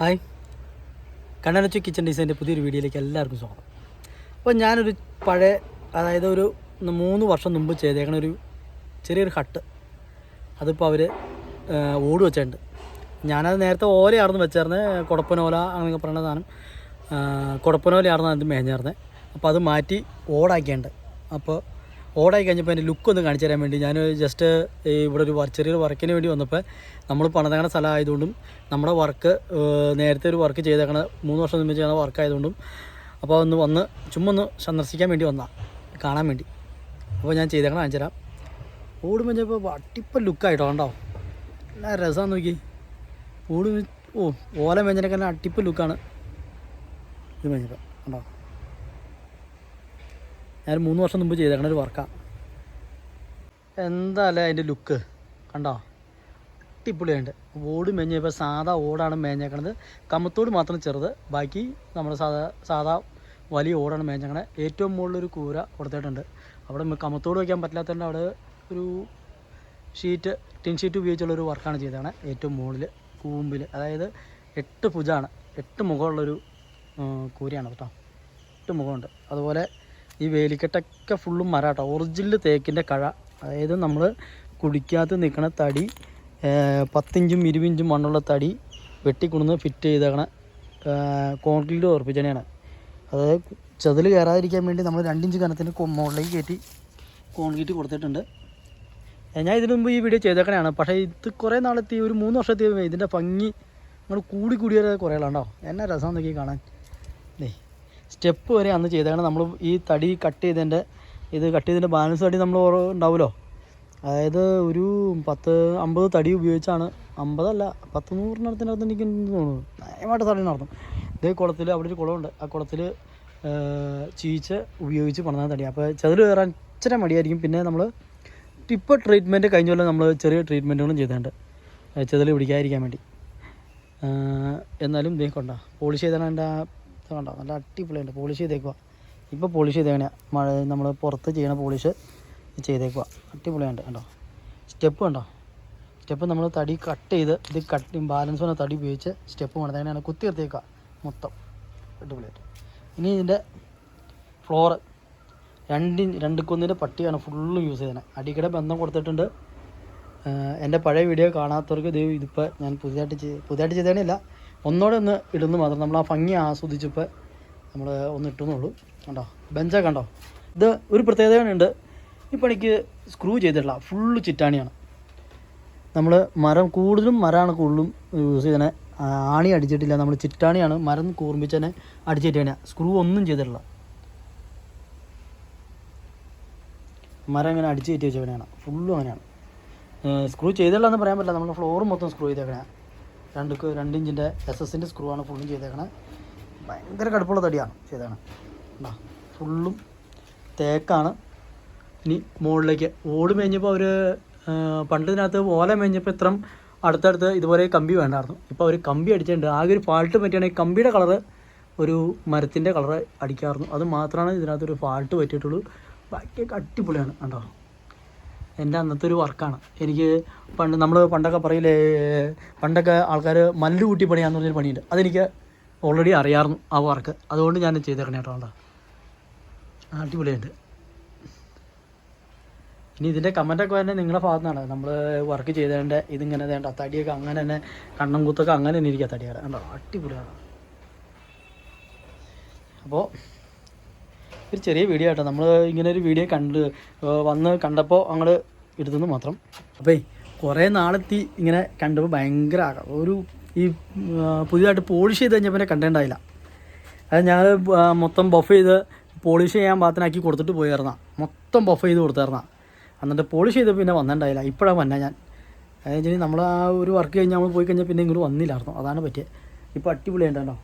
Hi. കണ്ണനച്ചു kitchen ഡിസൈന്റെ പുതിയൊരു വീഡിയോയിലേക്ക് എല്ലാവർക്കും സ്വാഗതം. അപ്പോൾ ഞാനൊരു പഴയ അതായത് ഒരു മൂന്ന് വർഷം മുമ്പ് ചെയ്തേക്കണ ഒരു ചെറിയൊരു ഹട്ട് അതിപ്പോൾ അവർ ഓട് വെച്ചിട്ടുണ്ട്. ഞാനത് നേരത്തെ ഓലയായിരുന്നു വെച്ചായിരുന്നത് കുടപ്പനോല അങ്ങനെയൊക്കെ പറയുന്ന സാധനം. കുടപ്പനോലയായിരുന്നു അത് മേഞ്ഞേർന്നത് അപ്പോൾ അത് മാറ്റി ഓടാക്കിയുണ്ട് അപ്പോൾ ഓടായി കഴിഞ്ഞപ്പോൾ എന്റെ ലുക്ക് ഒന്ന് കാണിച്ചു തരാൻ വേണ്ടി ഞാൻ ജസ്റ്റ് ഇവിടെ ഒരു ചെറിയൊരു വർക്കിന് വേണ്ടി വന്നപ്പോൾ നമ്മൾ പണിതേക്കണ സ്ഥലം ആയതുകൊണ്ടും നമ്മുടെ വർക്ക് നേരത്തെ ഒരു വർക്ക് ചെയ്തേക്കണ മൂന്ന് വർഷം മുമ്പ് വർക്ക് ആയതുകൊണ്ടും അപ്പോൾ ഒന്ന് വന്ന് ചുമ്മാ ഒന്ന് സന്ദർശിക്കാൻ വേണ്ടി വന്നാ കാണാൻ വേണ്ടി. അപ്പോൾ ഞാൻ ചെയ്തേക്കണ കാണിച്ചു തരാം. ഓടുമ്പോൾ ചിലപ്പോൾ അട്ടിപ്പം ലുക്കായിട്ടോ കണ്ടോ? നല്ല രസമാണ് നോക്കി. ഓടുമ്പോൾ ഓ ഓല മെഞ്ചനൊക്കെ നല്ല അട്ടിപ്പം ലുക്കാണ് ഇത് മെഞ്ചപ്പോൾ കണ്ടോ? ഞാൻ മൂന്ന് വർഷം മുമ്പ് ചെയ്തേക്കണ ഒരു വർക്കാണ് എന്താ അല്ലേ അതിന്റെ ലുക്ക് കണ്ടോ? അടിപൊളിയുണ്ട് ഓട് മേഞ്ഞപ്പോൾ സാധാ ഓടാണ് മേഞ്ഞേക്കണത്. കമ്മത്തോട് മാത്രം ചെറുത്. ബാക്കി നമ്മുടെ സാധാ സാധാ വലിയ ഓടാണ് മേഞ്ഞേക്കണത് ഏറ്റവും മുകളിലൊരു കൂര കൊടുത്തിട്ടുണ്ട്. അവിടെ കമ്മത്തോട് വയ്ക്കാൻ പറ്റാത്തതുകൊണ്ട് അവിടെ ഒരു ഷീറ്റ് ടിൻ ഷീറ്റ് ഉപയോഗിച്ചുള്ളൊരു വർക്കാണ് ചെയ്തതാണ് ഏറ്റവും മുകളിൽ കൂമ്പിൽ അതായത് എട്ട് ഭുജമാണ് എട്ട് മുഖമുള്ളൊരു കൂരയാണ് കേട്ടോ. എട്ട് മുഖമുണ്ട്. അതുപോലെ ഈ വേലിക്കെട്ടൊക്കെ ഫുള്ളും മരാട്ടോ. ഒറിജിനൽ തേക്കിന്റെ കഴ. അതായത് നമ്മൾ കുടിക്കാത്ത നിൽക്കുന്ന തടി പത്തിഞ്ചും ഇരുപഞ്ചും മണ്ണുള്ള തടി വെട്ടിക്കൊണ്ടുവന്ന് ഫിറ്റ് ചെയ്തേക്കണ കോൺക്രീറ്റ് ഉറപ്പിച്ചണയാണ് അതായത് ചതിൽ കയറാതിരിക്കാൻ വേണ്ടി നമ്മൾ രണ്ടിഞ്ച് കനത്തിന് കൊ- മുകളിലേക്ക് കയറ്റി കോൺക്രീറ്റ് കൊടുത്തിട്ടുണ്ട്. ഞാൻ ഇതിനു മുമ്പ് ഈ വീഡിയോ ചെയ്തേക്കണയാണ്. പക്ഷേ ഇത് കുറേ നാളെത്തി ഒരു മൂന്ന് വർഷത്തെ ഇതിന്റെ ഭംഗി. നമ്മൾ കൂടി കൂടി കുറേ ഉണ്ടോ എന്നാ രസം നോക്കി കാണാൻ. ദേ. സ്റ്റെപ്പ് വരെ അന്ന് ചെയ്തേക്കണം നമ്മൾ ഈ തടി കട്ട് ചെയ്തതിന്റെ ഇത് കട്ട് ചെയ്തതിന്റെ ബാലൻസ് തടി നമ്മൾ ഉണ്ടാവുമല്ലോ? അതായത് ഒരു പത്ത് അമ്പത് തടി ഉപയോഗിച്ചാണ്. അമ്പതല്ല പത്ത് നൂറിനടുത്തിനകത്ത് എനിക്ക് തോന്നുന്നു? നയമായിട്ട് തടി നടന്നു. ഇതേ കുളത്തിൽ അവിടെ ഒരു കുളമുണ്ട്. ആ കുളത്തിൽ ചീച്ച് ഉപയോഗിച്ച് പണിതാൻ തടി. അപ്പോൾ ചെതിൽ കയറാൻ ഇച്ചിരി മടിയായിരിക്കും. പിന്നെ നമ്മൾ ടിപ്പ് ട്രീറ്റ്മെന്റ് കഴിഞ്ഞ പോലെ നമ്മൾ ചെറിയ ട്രീറ്റ്മെന്റുകളും ചെയ്തിട്ടുണ്ട്. ചെതിൽ പിടിക്കാതിരിക്കാൻ വേണ്ടി. എന്നാലും ഇതേ കൊണ്ടാണ് പോളിഷ് ചെയ്താണ് എന്റെ ആ കണ്ടോ? നല്ല അടിപൊളിയുണ്ട്. പോളിഷ് ചെയ്തേക്കുക ഇപ്പോൾ പോളിഷ് ചെയ്തേക്കണ മഴ നമ്മൾ പുറത്ത് ചെയ്യണ പോളിഷ് ചെയ്തേക്കുക അടിപൊളിയുണ്ട് കണ്ടോ? സ്റ്റെപ്പ് കണ്ടോ? സ്റ്റെപ്പ് നമ്മൾ തടി കട്ട് ചെയ്ത് ഇത് കട്ട് ബാലൻസ് വന്ന തടി ഉപയോഗിച്ച് സ്റ്റെപ്പ് വേണം. പണിതേക്കണയാണ് കുത്തി നിർത്തിയേക്കുക മൊത്തം. അടിപൊളിയായിട്ട്. ഇനി ഇതിന്റെ ഫ്ലോറ് രണ്ട് രണ്ട് കുന്നിന്റെ പട്ടിയാണ് ഫുള്ളും യൂസ് ചെയ്തത് അടിക്കടെ ബന്ധം കൊടുത്തിട്ടുണ്ട്. എന്റെ പഴയ വീഡിയോ കാണാത്തവർക്ക് ഇത് ഇതിപ്പോൾ ഞാൻ പുതിയതായിട്ട് പുതിയതായിട്ട് ചെയ്തേണില്ല ഒന്നോടെ ഒന്ന് ഇടുന്നു മാത്രം. നമ്മൾ ആ ഭംഗി ആസ്വദിച്ചപ്പോൾ നമ്മൾ ഒന്ന് ഇട്ടുന്നുള്ളൂ. കണ്ടോ? ബെഞ്ചൊക്കെ കണ്ടോ? ഇത് ഒരു പ്രത്യേകതയുണ്ട്. ഈ പണിക്ക് സ്ക്രൂ ചെയ്തിട്ടില്ല. ഫുള്ള് ചിറ്റാണിയാണ്. നമ്മൾ മരം കൂടുതലും മരമാണ് കൂടുതലും യൂസ് ചെയ്തതിനെ ആണി അടിച്ചിട്ടില്ല. നമ്മൾ ചിറ്റാണിയാണ്. മരം തന്നെ അടിച്ചിട്ടാണ്. സ്ക്രൂ ഒന്നും ചെയ്തിട്ടില്ല. മരം ഇങ്ങനെ അടിച്ച് കയറ്റി വെച്ചവനാണ് ഫുള്ളും അങ്ങനെയാണ്. സ്ക്രൂ ചെയ്തിട്ടില്ല എന്ന് പറയാൻ പറ്റില്ല. നമ്മൾ ഫ്ലോർ മൊത്തം സ്ക്രൂ ചെയ്തേക്കണേ. രണ്ട് രണ്ട് ഇഞ്ചിന്റെ എസ് എസിന്റെ സ്ക്രൂ ആണ് ഫുള്ളും ചെയ്തേക്കണേ. ഭയങ്കര കടുപ്പുള്ള തടിയാണ് ചെയ്തേക്കണേ. ഉണ്ടാ ഫുള്ളും തേക്കാണ്. ഇനി മുകളിലേക്ക് ഓട് മേഞ്ഞപ്പോൾ അവർ പണ്ട് ഇതിനകത്ത് ഓല മേഞ്ഞപ്പോൾ ഇത്രയും അടുത്തടുത്ത് ഇതുപോലെ കമ്പി വേണ്ടായിരുന്നു. ഇപ്പോൾ അവർ കമ്പി അടിച്ചിട്ടുണ്ട്. ആകെ ഒരു ഫാൾട്ട് പറ്റിയാണെങ്കിൽ കമ്പിയുടെ കളറ് ഒരു മരത്തിന്റെ കളറ് അടിക്കാറുണ്ട്. അത് മാത്രമാണ് ഇതിനകത്തൊരു ഫാൾട്ട് പറ്റിയിട്ടുള്ളൂ. ബാക്കിയൊക്കെ അടിപൊളിയാണ് കണ്ടോ? എന്റെ അന്നത്തെ ഒരു വർക്കാണ്. എനിക്ക് പണ്ട് നമ്മൾ പണ്ടൊക്കെ പറയില്ലേ പണ്ടൊക്കെ ആൾക്കാർ മല്ല് കൂട്ടി പണിയാന്ന് പറഞ്ഞൊരു പണിയുണ്ട്. അതെനിക്ക് ഓൾറെഡി അറിയാമായിരുന്നു ആ വർക്ക്. അതുകൊണ്ട് ഞാൻ ചെയ്തേക്കണേ കേട്ടോ കണ്ടോ അടിപൊളിയുണ്ട് ഇനി ഇതിന്റെ കമന്റൊക്കെ തന്നെ നിങ്ങളുടെ ഭാഗത്തു നിന്നാണ് നമ്മൾ വർക്ക് ചെയ്തേണ്ട ഇതിങ്ങനെ വേണ്ട തടിയൊക്കെ അങ്ങനെ തന്നെ കണ്ണം കുത്തൊക്കെ അങ്ങനെ തന്നെ ഇരിക്കുക തടിയാണ് കണ്ടോ? അടിപൊളിയാണ്. അപ്പോൾ ഒരു ചെറിയ വീഡിയോ ആട്ടോ. നമ്മൾ ഇങ്ങനെ ഒരു വീഡിയോ കണ്ട് വന്ന് കണ്ടപ്പോൾ അങ്ങോട്ട് എടുത്തെന്ന് മാത്രം. അപ്പോൾ കുറേ നാളെത്തി ഇങ്ങനെ കണ്ടപ്പോൾ ഭയങ്കര ഒരു ഈ പുതിയതായിട്ട് പോളിഷ് ചെയ്ത് കഴിഞ്ഞപ്പോൾ പിന്നെ കണ്ടിട്ടുണ്ടായില്ല അത് ഞങ്ങൾ മൊത്തം ബഫ് ചെയ്ത് പോളിഷ് ചെയ്യാൻ പാത്രനാക്കി കൊടുത്തിട്ട് പോയിരുന്ന മൊത്തം ബഫ് ചെയ്ത് കൊടുത്തായിരുന്ന എന്നിട്ട് പോളിഷ് ചെയ്ത് പിന്നെ വന്നിട്ടുണ്ടായില്ല ഇപ്പോഴാണ് വന്ന ഞാൻ. അതായത് നമ്മൾ ആ ഒരു വർക്ക് കഴിഞ്ഞ് നമ്മൾ പോയി കഴിഞ്ഞാൽ പിന്നെ ഇങ്ങോട്ട് വന്നില്ലായിരുന്നു അതാണ് പറ്റിയത് ഇപ്പോൾ അടിപൊളിയുണ്ടല്ലോ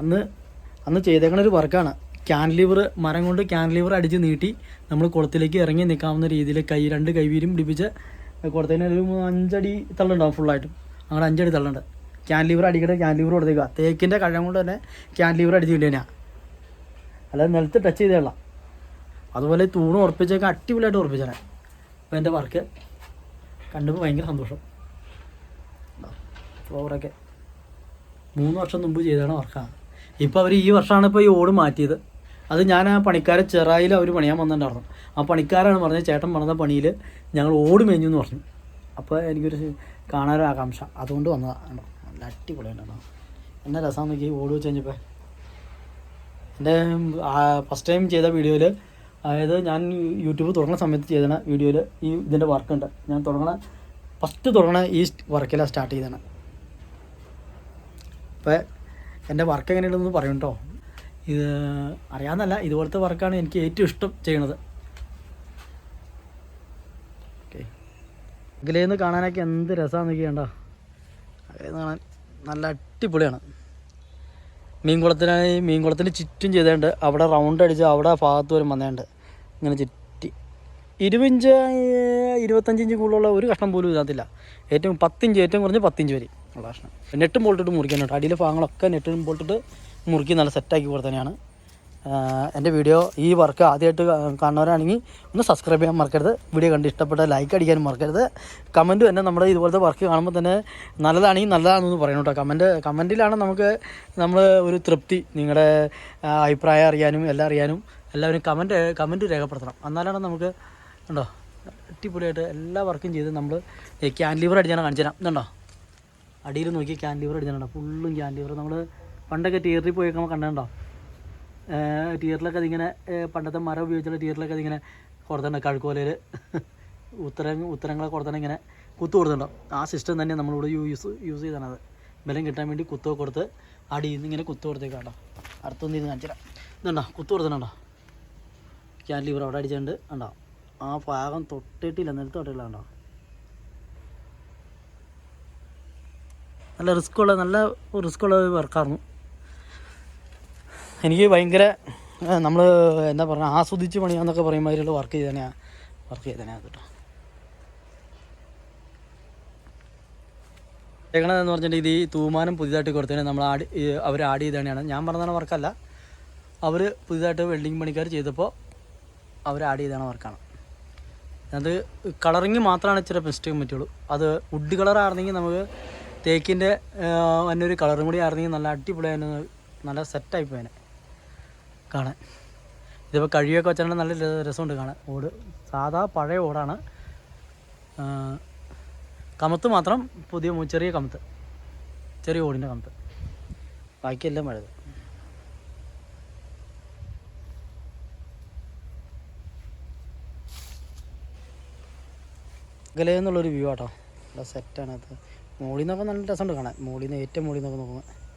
അന്ന് അന്ന് ചെയ്തേക്കണ ഒരു വർക്കാണ് ക്യാൻലിവർ മരം കൊണ്ട് ക്യാൻലിവർ അടിച്ച് നീട്ടി നമ്മൾ കുളത്തിലേക്ക് ഇറങ്ങി നിൽക്കാവുന്ന രീതിയിൽ കൈ രണ്ട് കൈവീരും പിടിപ്പിച്ച് കുളത്തിന് ഒരു അഞ്ചടി തള്ളുണ്ടാവും ഫുള്ളായിട്ടും അങ്ങനെ അഞ്ചടി തള്ളുണ്ട്. ക്യാൻലിവർ അടിക്കട്ടെ ക്യാൻലിവർ കൊടുത്തേക്കുക തേക്കിന്റെ കഴം കൊണ്ട് തന്നെ ക്യാൻലിവർ അടിച്ച് കിട്ടിയാ അല്ലാതെ നിലത്ത് ടച്ച് ചെയ്തേള അതുപോലെ തൂണ് ഉറപ്പിച്ചൊക്കെ അടിപൊളിയായിട്ട് ഉറപ്പിച്ചാണ് അപ്പോൾ എന്റെ വർക്ക് കണ്ടപ്പോൾ ഭയങ്കര സന്തോഷം. ഫ്ലോറൊക്കെ മൂന്ന് വർഷം മുമ്പ് ചെയ്താണ് വർക്കാണ് ഇപ്പോൾ അവർ ഈ വർഷമാണ് ഇപ്പോൾ ഈ ഓട് മാറ്റിയത്. അത് ഞാൻ ആ പണിക്കാരെ ചെറായിൽ അവർ പണിയാൻ വന്നിട്ടുണ്ടായിരുന്നു. ആ പണിക്കാരാണ് പറഞ്ഞത് ചേട്ടൻ പറഞ്ഞ പണിയിൽ ഞങ്ങൾ ഓട് മേഞ്ഞു എന്ന് പറഞ്ഞു. അപ്പോൾ എനിക്കൊരു കാണാനൊരു ആകാംക്ഷ. അതുകൊണ്ട് വന്നതാണ് നല്ല അടിപൊളി ഉണ്ടോ എന്നെ രസം നോക്കി ഓടി വെച്ച് കഴിഞ്ഞപ്പോൾ എന്റെ ഫസ്റ്റ് ടൈം ചെയ്ത വീഡിയോയിൽ അതായത് ഞാൻ യൂട്യൂബ് തുടങ്ങുന്ന സമയത്ത് ചെയ്ത വീഡിയോയിൽ ഈ ഇതിന്റെ വർക്കുണ്ട് ഞാൻ തുടങ്ങണ ഫസ്റ്റ് തുടങ്ങണ ഈ വർക്കിലാണ് സ്റ്റാർട്ട് ചെയ്തതാണ് അപ്പോൾ എന്റെ വർക്ക് എങ്ങനെയുണ്ടെന്ന് പറയും കേട്ടോ ഇത് അറിയാമെന്നല്ല ഇതുപോലത്തെ വർക്കാണ് എനിക്ക് ഏറ്റവും ഇഷ്ടം ചെയ്യണത് ഓക്കെ അകലേന്ന് കാണാനൊക്കെ എന്ത് രസമാണെന്ന് നോക്കിയണ്ട അകലേന്ന് കാണാൻ നല്ല അടിപൊളിയാണ്. മീൻകുളത്തിനായി മീൻകുളത്തിന് ചുറ്റും ചെയ്തതുണ്ട് അവിടെ റൗണ്ട് അടിച്ച് അവിടെ ഭാഗത്ത് വരും വന്നേണ്ട്. ഇങ്ങനെ ചുറ്റി. ഇരുപഞ്ച് ഇരുപത്തഞ്ച് ഇഞ്ച് കൂടുതലുള്ള ഒരു കഷ്ണം പോലും ഇതിനകത്തില്ല. ഏറ്റവും പത്തിഞ്ച് ഏറ്റവും കുറഞ്ഞ് പത്തിഞ്ച് വരെ ഉള്ള കഷ്ണം. നെട്ടും ബോൾട്ടിട്ട് മുറിക്കാനുണ്ട് അടിയിലെ ഭാഗങ്ങളൊക്കെ നെട്ടും ബോൾട്ടിട്ട് മുറുക്കി നല്ല സെറ്റാക്കി കൊടുത്തന്നെയാണ് എന്റെ വീഡിയോ ഈ വർക്ക് ആദ്യമായിട്ട് കാണുന്നവരാണെങ്കിൽ ഒന്ന് സബ്സ്ക്രൈബ് ചെയ്യാൻ മറക്കരുത്. വീഡിയോ കണ്ട് ഇഷ്ടപ്പെട്ട ലൈക്ക് അടിക്കാനും മറക്കരുത്. കമന്റും തന്നെ നമ്മുടെ ഇതുപോലത്തെ വർക്ക് കാണുമ്പോൾ തന്നെ നല്ലതാണെങ്കിൽ നല്ലതാണെന്ന് പറയണം കേട്ടോ. കമന്റ് കമന്റിലാണ് നമുക്ക് നമ്മൾ ഒരു തൃപ്തി നിങ്ങളുടെ അഭിപ്രായം അറിയാനും എല്ലാം അറിയാനും എല്ലാവരും കമന്റ് കമന്റ് രേഖപ്പെടുത്തണം. എന്നാലാണ് നമുക്ക് ഉണ്ടോ അടിപൊളിയായിട്ട് എല്ലാ വർക്കും ചെയ്ത് നമ്മൾ ക്യാൻ ലിവർ അടിച്ചാണ് കാണിച്ചു തരാം. ഇതുണ്ടോ അടിയിൽ നോക്കി ക്യാൻ ലിവർ അടിച്ചാണ് ഫുള്ളും ക്യാൻ ലിവർ നമ്മൾ പണ്ടൊക്കെ തിയേറ്ററിൽ പോയി നമ്മൾ കണ്ടിട്ടുണ്ടോ? തിയേറ്ററിലൊക്കെ അതിങ്ങനെ പണ്ടത്തെ മരം ഉപയോഗിച്ചുള്ള തിയേറ്ററിലൊക്കെ അതിങ്ങനെ കൊടുത്തിട്ടുണ്ട്. കഴുക്കോലയിൽ ഉത്തരം ഉത്തരങ്ങളെ കൊടുത്തിട്ട് ഇങ്ങനെ കുത്തു കൊടുത്തിട്ടുണ്ടോ? ആ സിസ്റ്റം തന്നെ നമ്മളിവിടെ യൂസ് യൂസ് ചെയ്താണ് അത്. ബലം കിട്ടാൻ വേണ്ടി കുത്തു കൊടുത്ത് അടിയിൽ നിന്ന് ഇങ്ങനെ കുത്തു കൊടുത്തേക്കാണ്ടോ അടുത്തൊന്നും ഇരുന്ന് കാണിച്ചില്ല ഇതുണ്ടോ? കുത്തു കൊടുത്തിട്ടുണ്ടോ? ക്യാൻലിവർ അവിടെ അടിച്ചിട്ടുണ്ട്. ഉണ്ടോ ആ ഭാഗം തൊട്ടിട്ടില്ല. നിലത്ത് തൊട്ടില്ല കണ്ടോ? നല്ല റിസ്ക് ഉള്ള നല്ല റിസ്ക് ഉള്ള വർക്കായിരുന്നു എനിക്ക് ഭയങ്കര നമ്മൾ എന്താ പറയുക ആസ്വദിച്ച് പണിയാന്നൊക്കെ പറയുമ്പോൾ വർക്ക് ചെയ്തതന്നെയാ വർക്ക് ചെയ്ത് തന്നെയാണ് കേട്ടോ. എന്ന് പറഞ്ഞിട്ടുണ്ടെങ്കിൽ ഈ തൂമാനം പുതിയതായിട്ട് കൊടുത്തതിന് നമ്മൾ ആഡ് അവർ ആഡ് ചെയ്ത് തന്നെയാണ് ഞാൻ പറഞ്ഞതാണ് വർക്കല്ല അവർ പുതിയതായിട്ട് വെൽഡിങ് പണിക്കാർ ചെയ്തപ്പോൾ അവർ ആഡ് ചെയ്താണ് വർക്കാണ് അത് കളറിങ് മാത്രമാണ് ഇച്ചിരി മിസ്റ്റേക്ക് പറ്റുള്ളൂ. അത് വുഡ് കളർ ആയിരുന്നെങ്കിൽ നമുക്ക് തേക്കിന്റെ ഒരു കളറും കൂടി ആയിരുന്നെങ്കിൽ നല്ല അടിപൊളിയായിരുന്നു. നല്ല സെറ്റായി പോയേനെ. കാണാൻ. ഇതിപ്പോൾ കഴിയൊക്കെ വെച്ചിട്ടുണ്ടെങ്കിൽ നല്ല രസമുണ്ട് കാണാൻ. ഓട് സാധാ പഴയ ഓടാണ്. കമത്ത് മാത്രം പുതിയ ചെറിയ കമത്ത്. ചെറിയ ഓടിന്റെ കമത്ത്. ബാക്കിയെല്ലാം പഴയത്. അകലെ എന്നുള്ളൊരു വ്യൂ ആട്ടോ. നല്ല സെറ്റാണ് അത്. മുകളിൽ നിന്നൊക്കെ നല്ല രസമുണ്ട് കാണാൻ. മോളിന്ന് ഏറ്റവും മോളിന്നൊക്കെ നോക്കുമ്പോൾ